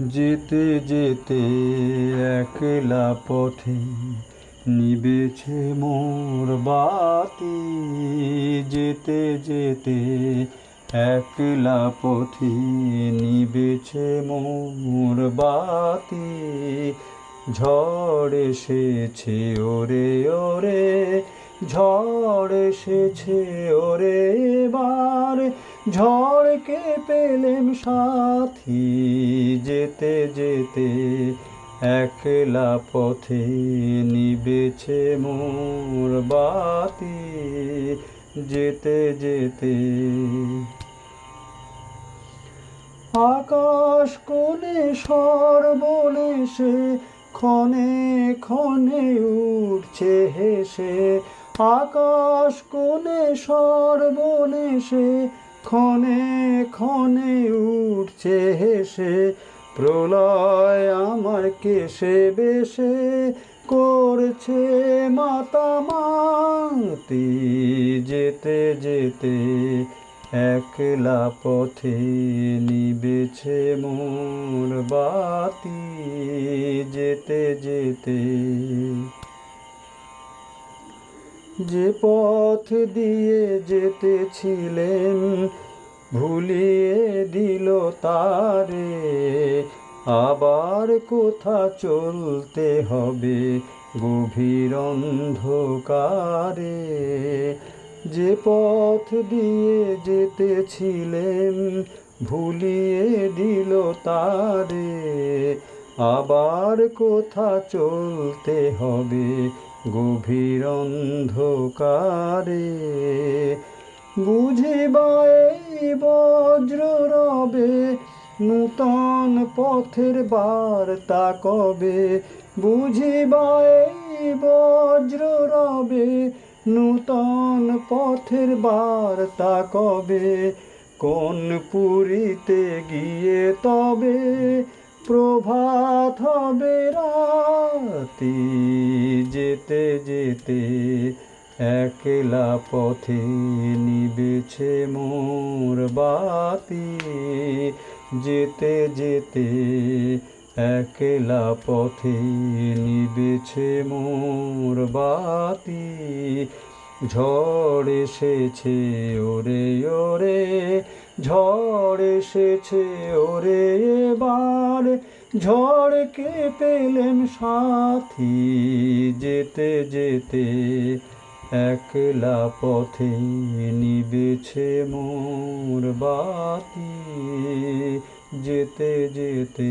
যেতে যেতে একলা পথে নিবেছে মোর বাতি। যেতে যেতে একলা পথে নিবেছে মোর বাতি। ঝড় এসেছে ওরে ওরে, ঝড় এসেছে ওরে এবার। ঝড়কে পেলেম সাথী, যেতে যেতে একলা পথে নিবেছে মোর বাতি। যেতে যেতে আকাশ কোণে স্বর বলে সে ক্ষণে ক্ষণে উঠছে হেসে। আকাশ কোণে সে ক্ষণে ক্ষণে উঠছে হেসে, প্রলয় আমার কেসে বেশে করছে মাতামাতি যেতে যেতে একলা পথে নিবেছে মোর বাতি। যেতে যেতে যে পথ দিয়ে যেতেছিলেন ভুলিয়ে দিল তারে। আবার কোথা চলতে হবে গভীর অন্ধকারে? যে পথ দিয়ে যেতেছিলেন ভুলিয়ে দিল তারে। আবার কোথা চলতে হবে গভীর অন্ধকারে। বুঝিবাই বজ্র রবে, নূতন পথের বার্তা কবে? বুঝিবাই বজ্র রবে, নূতন পথের বার্তা কবে? কোন পুরীতে গিয়ে তবে প্রভাত হবে রাতি, যেতে যেতে একলা পথে নিবেছে মোর বাতি। যেতে যেতে একলা পথে নিবেছে মোর বাতি। ঝড় এসেছে ওরে ওরে, ঝড় এসেছে ওরে এবার ঝড়কে পেলেন সাথী। যেতে যেতে একলা পথে নিবেছে মোর বাতি। যেতে যেতে